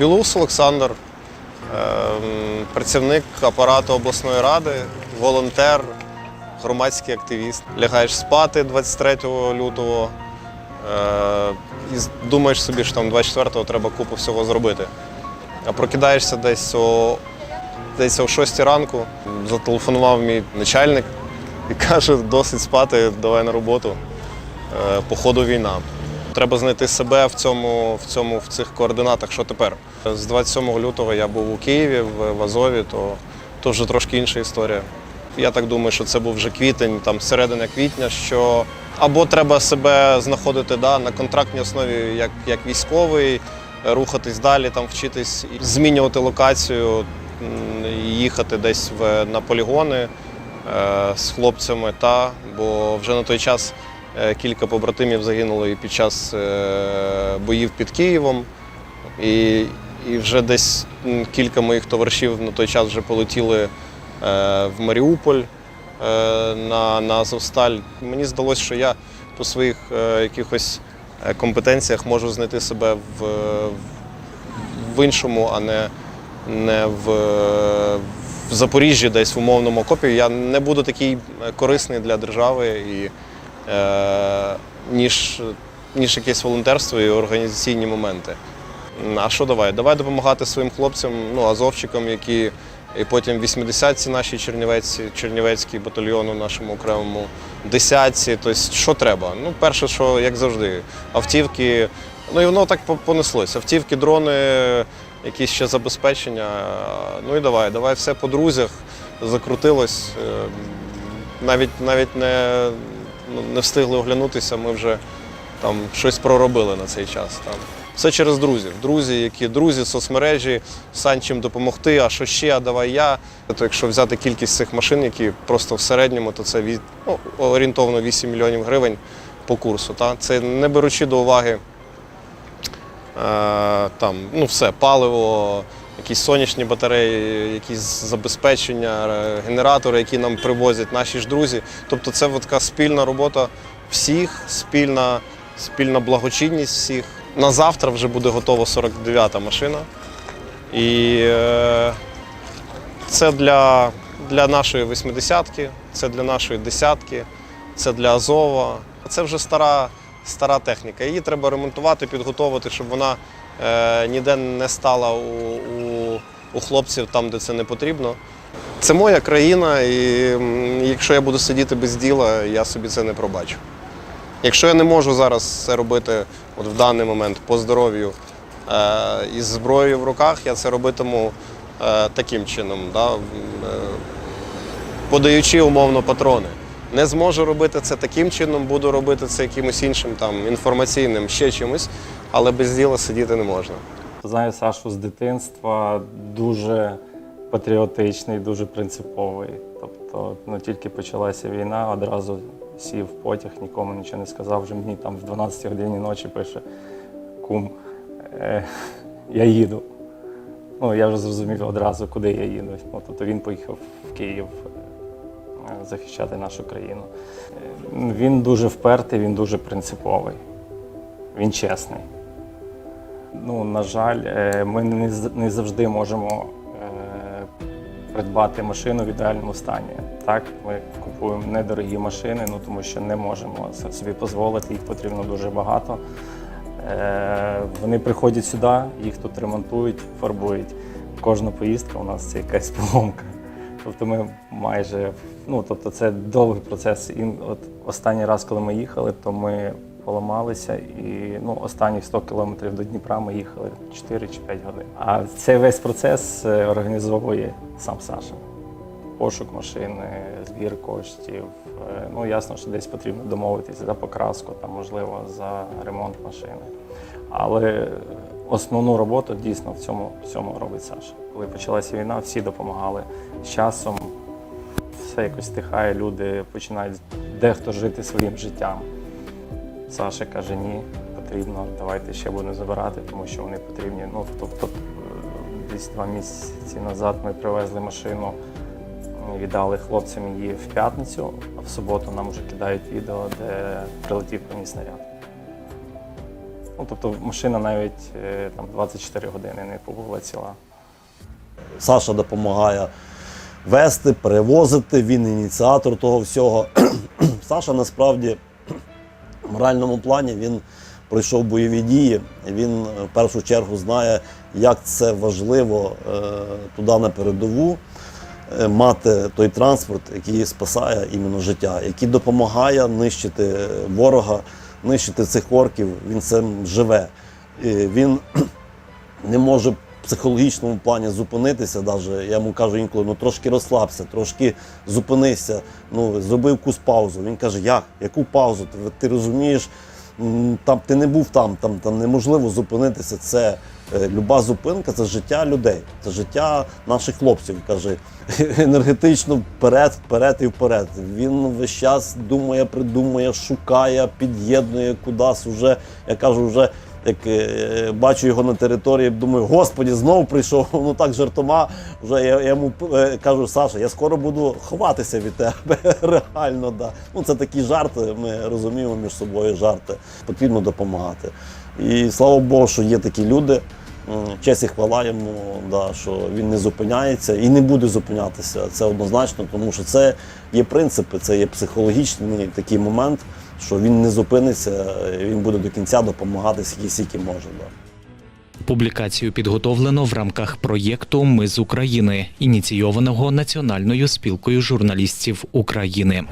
Білус Олександр, ем, працівник апарату обласної ради, волонтер, громадський активіст. Лягаєш спати 23 лютого е, і думаєш собі, що там 24-го треба купу всього зробити. А прокидаєшся десь о, десь о 6 ранку. Зателефонував мій начальник і каже, досить спати, давай на роботу. Е, По ходу війна. Треба знайти себе в цьому, в цьому, в цих координатах, що тепер. З 27 лютого я був у Києві, в, Азові, то, то вже трошки інша історія. Я так думаю, що це був вже квітень, там середина квітня, що або треба себе знаходити да, на контрактній основі як, як військовий, рухатись далі, там вчитись, змінювати локацію, їхати десь в, на полігони е, з хлопцями, та, бо вже на той час кілька побратимів загинуло і під час е, боїв під Києвом. І, і вже десь кілька моїх товаришів на той час вже полетіли е, в Маріуполь е, на, на Азовсталь. Мені здалося, що я по своїх е, якихось е, компетенціях можу знайти себе в, в іншому, а не, не в, в Запоріжжі, десь в умовному окопі. Я не буду такий е, корисний для держави, і, е, ніж, ніж якесь волонтерство і організаційні моменти. А що давай? Давай допомагати своїм хлопцям, ну, азовчикам, які і потім 80-ці наші чернівецькі, чернівецький батальйон у нашому окремому, десятці. Тобто, що треба? Ну, перше, що як завжди, автівки. Ну і воно так по- понеслось. Автівки, дрони, якісь ще забезпечення. Ну і давай, давай все по друзях. Закрутилось. Е, Навіть навіть не, не встигли оглянутися, ми вже там щось проробили на цей час. Там. Все через друзів. Друзі, які друзі, соцмережі, Сань чим допомогти, а що ще, а давай я. То якщо взяти кількість цих машин, які просто в середньому, то це від, ну, орієнтовно 8 мільйонів гривень по курсу. Та? Це не беручи до уваги е, там, ну все, паливо, якісь сонячні батареї, якісь забезпечення, е, генератори, які нам привозять наші ж друзі. Тобто це така спільна робота всіх, спільна, спільна благочинність всіх. На завтра вже буде готова 49-та машина. І е, це для, для нашої восьмидесятки, це для нашої десятки, це для Азова. Це вже стара, стара техніка. Її треба ремонтувати, підготовити, щоб вона е, ніде не стала у, у, у хлопців там, де це не потрібно. Це моя країна, і якщо я буду сидіти без діла, я собі це не пробачу. Якщо я не можу зараз це робити от в даний момент по здоров'ю е, із зброєю в руках, я це робитиму е, таким чином, да, е, подаючи умовно патрони. Не зможу робити це таким чином, буду робити це якимось іншим там інформаційним, ще чимось, але без діла сидіти не можна. Знаю Сашу з дитинства дуже патріотичний, дуже принциповий. Тобто, ну тільки почалася війна, одразу сів потяг, нікому нічого не сказав. Вже мені там в 12 годині ночі пише кум, е, я їду. Ну, я вже зрозумів одразу, куди я їду. Ну, тобто він поїхав в Київ захищати нашу країну. Він дуже впертий, він дуже принциповий, він чесний. Ну, на жаль, е, ми не завжди можемо е, придбати машину в ідеальному стані. Так, ми купуємо недорогі машини, ну тому що не можемо собі дозволити, їх потрібно дуже багато. Е, Вони приходять сюди, їх тут ремонтують, фарбують. Кожна поїздка у нас це якась поломка. Тобто ми майже, ну тобто це довгий процес. І от останній раз, коли ми їхали, то ми поламалися, і ну, останні 100 кілометрів до Дніпра ми їхали 4 чи 5 годин. А цей весь процес е, організовує сам Саша. Пошук машини, збір коштів. Е, Ну, ясно, що десь потрібно домовитися за покраску, там, можливо, за ремонт машини. Але основну роботу дійсно в цьому, в цьому робить Саша. Коли почалася війна, всі допомагали з часом. Все якось стихає, люди починають дехто жити своїм життям. Саша каже, ні, потрібно, давайте ще будемо забирати, тому що вони потрібні. Ну, тобто, е, десь два місяці назад ми привезли машину, віддали хлопцям її в п'ятницю, а в суботу нам вже кидають відео, де прилетів по снаряд. Ну, тобто машина навіть е, там 24 години не побула ціла. Саша допомагає вести, перевозити, він ініціатор того всього. Саша насправді в моральному плані він пройшов бойові дії. Він е, в першу чергу знає, як це важливо е, туди на передову мати той транспорт, який спасає іменно життя, який допомагає нищити ворога, нищити цих орків. Він цим живе. Він не може в психологічному плані зупинитися. Навіть. я йому кажу інколи, ну трошки розслабся, трошки зупинися, ну, зроби якусь паузу. Він каже, як? Яку паузу? Ти, ти розумієш, там, ти не був там, там, там неможливо зупинитися. Це люба зупинка це життя людей, це життя наших хлопців. Каже, енергетично вперед, вперед і вперед. Він весь час думає, придумує, шукає, під'єднує кудись. Уже, я кажу, вже як е, бачу його на території, думаю, господі, знову прийшов. Ну так жартома. Вже я, я йому е, кажу, Саша, я скоро буду ховатися від тебе. Реально, да. Ну це такі жарти. Ми розуміємо між собою жарти. Потрібно допомагати. І слава Богу, що є такі люди. Честь і хвала йому, да, що він не зупиняється і не буде зупинятися. Це однозначно, тому що це є принципи, це є психологічний такий момент, що він не зупиниться, він буде до кінця допомагати скільки скільки може. Да. Публікацію підготовлено в рамках проєкту Ми з України, ініційованого Національною спілкою журналістів України.